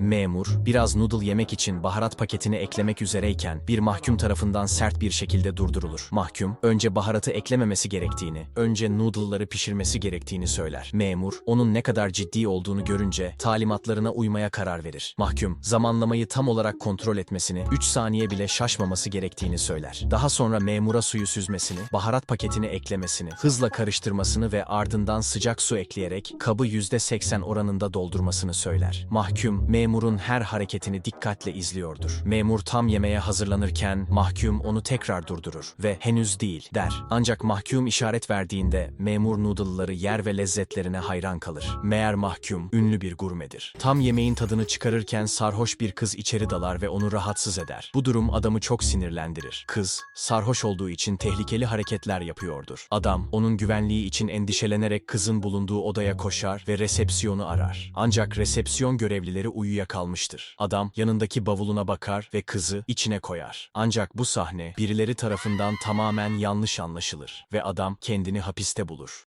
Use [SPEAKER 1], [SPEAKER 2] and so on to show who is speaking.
[SPEAKER 1] Memur, biraz noodle yemek için baharat paketini eklemek üzereyken bir mahkum tarafından sert bir şekilde durdurulur. Mahkum, önce baharatı eklememesi gerektiğini, önce noodle'ları pişirmesi gerektiğini söyler. Memur, onun ne kadar ciddi olduğunu görünce talimatlarına uymaya karar verir. Mahkum, zamanlamayı tam olarak kontrol etmesini, 3 saniye bile şaşmaması gerektiğini söyler. Daha sonra memura suyu süzmesini, baharat paketini eklemesini, hızla karıştırmasını ve ardından sıcak su ekleyerek kabı %80 oranında doldurmasını söyler. Mahkum, memurun her hareketini dikkatle izliyordur. Memur tam yemeğe hazırlanırken mahkum onu tekrar durdurur ve henüz değil der. Ancak mahkum işaret verdiğinde memur noodle'ları yer ve lezzetlerine hayran kalır. Meğer mahkum ünlü bir gurmedir. Tam yemeğin tadını çıkarırken sarhoş bir kız içeri dalar ve onu rahatsız eder. Bu durum adamı çok sinirlendirir. Kız, sarhoş olduğu için tehlikeli hareketler yapıyordur. Adam, onun güvenliği için endişelenerek kızın bulunduğu odaya koşar ve resepsiyonu arar. Ancak resepsiyon görevlileri uyuyakalmıştır. Adam, yanındaki bavuluna bakar ve kızı içine koyar. Ancak bu sahne birileri tarafından tamamen yanlış anlaşılır ve adam kendini hapiste bulur.